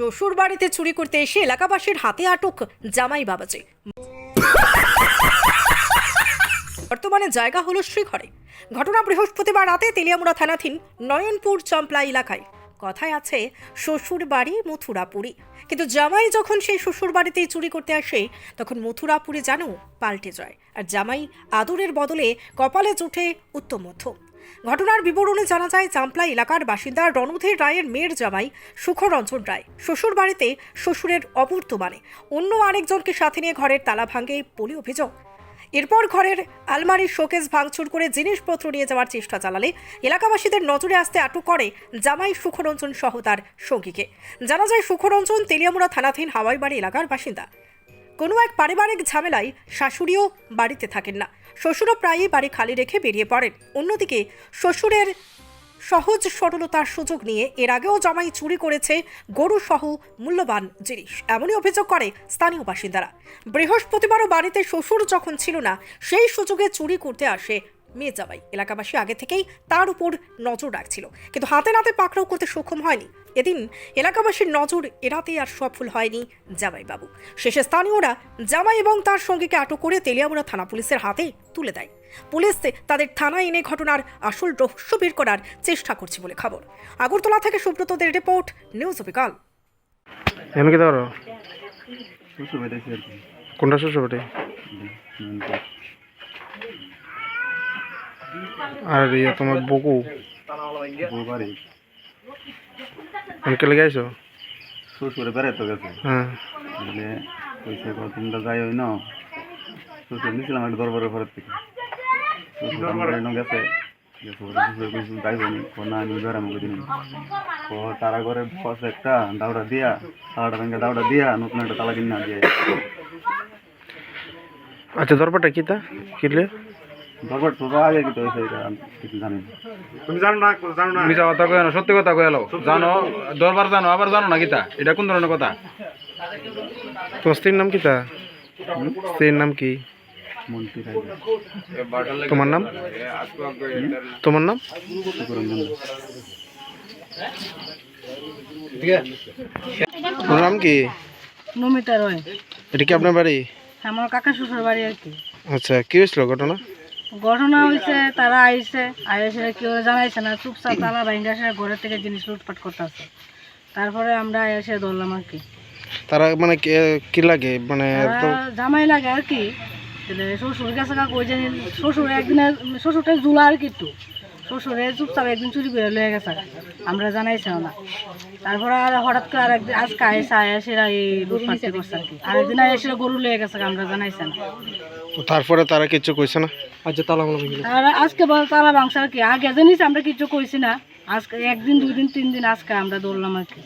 শ্বশুর বাড়িতে চুরি করতে এসে এলাকাবাসীর হাতে আটক জামাই বাবাজি। বর্তমানে জায়গা হলো শ্রীঘরে। ঘটনা বৃহস্পতিবার রাতে তেলিয়ামুড়া থানাধীন নয়নপুর চম্পলা এলাকায়। কথায় আছে শ্বশুর বাড়ি মথুরাপুরি। কিন্তু জামাই যখন সেই শ্বশুর বাড়িতেই চুরি করতে আসে, তখন মথুরাপুরি যেন পাল্টে যায়। আর জামাই আদরের বদলে কপালে চোটে উত্তম মধ্যম ঘটনার বিবরণে জানা যায় চাম্পলা এলাকার বাসিন্দা রণধীর রায়ের মেয়ের জামাই সুখরঞ্জন রায়। শ্বশুর বাড়িতে শ্বশুরের অবর্তমানে অন্য আরেকজনকে সাথে নিয়ে ঘরের তালা ভাঙে বলে অভিযোগ। এরপর ঘরের আলমারির শোকেস ভাঙচুর করে জিনিসপত্র নিয়ে যাওয়ার চেষ্টা চালালে এলাকাবাসীদের নজরে আসতে আটক করে জামাই সুখরঞ্জন সহ তার সঙ্গীকে। জানা যায় সুখরঞ্জন তেলিয়ামুড়া থানাধীন হাওয়াইবাড়ি এলাকার বাসিন্দা। কোনো এক পারিবারিক ঝামেলায় শাশুড়িও বাড়িতে থাকেন না। শ্বশুরও প্রায়ই বাড়ি খালি রেখে বেরিয়ে পড়েন। অন্যদিকে শ্বশুরের সহজ সরলতার সুযোগ নিয়ে এর আগেও জামাই চুরি করেছে গরু সহ মূল্যবান জিনিস। এমনই অভিযোগ করে স্থানীয় বাসিন্দারা। বৃহস্পতিবারও বাড়িতে শ্বশুর যখন ছিল না, সেই সুযোগে চুরি করতে আসে মেয়ে জামাই। এলাকাবাসী আগে থেকেই তার উপর নজর রাখছিল। কিন্তু হাতে নাতে পাকড়াও করতে সক্ষম হয়নি। এদিন এলাকাবাসীর নজর এড়াতে আর সফল হয়নি জামাই বাবু শেষে স্থানীয়রা জামাই এবং তার সঙ্গীকে আটক করে তেলিয়ামুড়া থানা পুলিশের হাতে তুলে দেয়। পুলিশ তাদের থানায় এনে ঘটনার আসল রহস্য বের করার চেষ্টা করছে বলে খবর। আগরতলা থেকে সুব্রতদের রিপোর্ট নিউজ ধরো। আর কোনটা শ্বশুর বাড়ি আর ইয়ে তোমার বকু? লেগে আইসো শ্বশুরে বেড়াইতে গেছে। হ্যাঁ। বলে কত তোমরা যাই হই না শ্বশুর নিছিলাম একটা দরবারের ঘরের থেকে। গেছে। তারা ঘরে পাশে একটা দাউড়া দিয়া তালাটা ভেঙে দাউড়া দিয়া নতুন একটা তালা কিনা দিয়ে আচ্ছা দরবারটা কি তা? কিনলে দরবার তো আগে কি তো হয়েছে এটা আমি কিছু জানি না। মিছা কথা কয়ে না সত্যি কথা কয়ে জানো দরবার জানো আবার জানো না গীতা? এটা কোন ধরনের কথা? তোমার স্ত্রীর নাম কি তা স্ত্রীর নাম কি? তোমার নাম? তোমার নাম? তোমার নাম কি? নমিতা রয়। এটা কি আপনার বাড়ি? আমার কাকা শ্বশুর বাড়ি আর কি। আচ্ছা কি হয়েছিল ঘটনা? ঘটনা হয়েছে তারা আইছে আইসে কেউ জানাইছে না চুপচাপ তালা ভাঙ্গা সে ঘরের থেকে জিনিস লুটপাট করতেছে। তারপরে আমরা এসে ধরলাম আর কি। তারা মানে কি লাগে? মানে জামাই লাগে আর কি। শ্বশুর কাছে কাকু ওই জানি শ্বশুর একদিনে শ্বশুরটা জুলা আর কি একটু। শ্বশুরে চুপচাপ একদিন চুরি করে লয়ে গেছে। আমরা জানাইছেও না। তারপরে আর হঠাৎ করে আর একদিন আজকে আইসে আয়াসেরা এই লুটপাট করছে আর কি। আরেকদিন আয়াসে গরু লয়ে গেছে আমরা জানাইছে না। তারপরে তারা কিছু কইছে না? আচ্ছা তালা আর আজকে বল তালা বাংশ আর কি। আগে জানিস আমরা কিছু কইছি না। আজকে একদিন দুই দিন তিন দিন আজকে আমরা দৌড়লাম আর কি।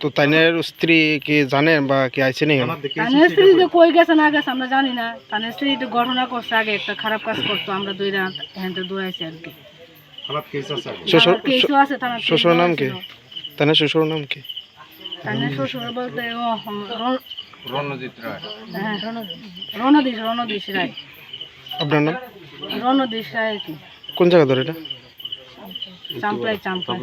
তো তাইনের স্ত্রী কি জানে বা কি আইছে নি? তানের স্ত্রী যে কই? গেছে না গেছে আমরা জানি না। তানের স্ত্রী তো ঘটনা করছে আগে একটা খারাপ কাজ করতো আমরা দুই রাত হ্যান্ডে দৌড়াইছি আর কি। শ্বশুর নাম কি? তাহলে তাইনের নাম কি? শ্বশুর বলতে ও রণজিৎ রায় হ্যাঁ রণ- রণদীশ রণদীশ রায় আপনার নাম? রণদীশ রায় কি? কোন জায়গা ধরে এটা? চাম্পলাই চাম্পলাই।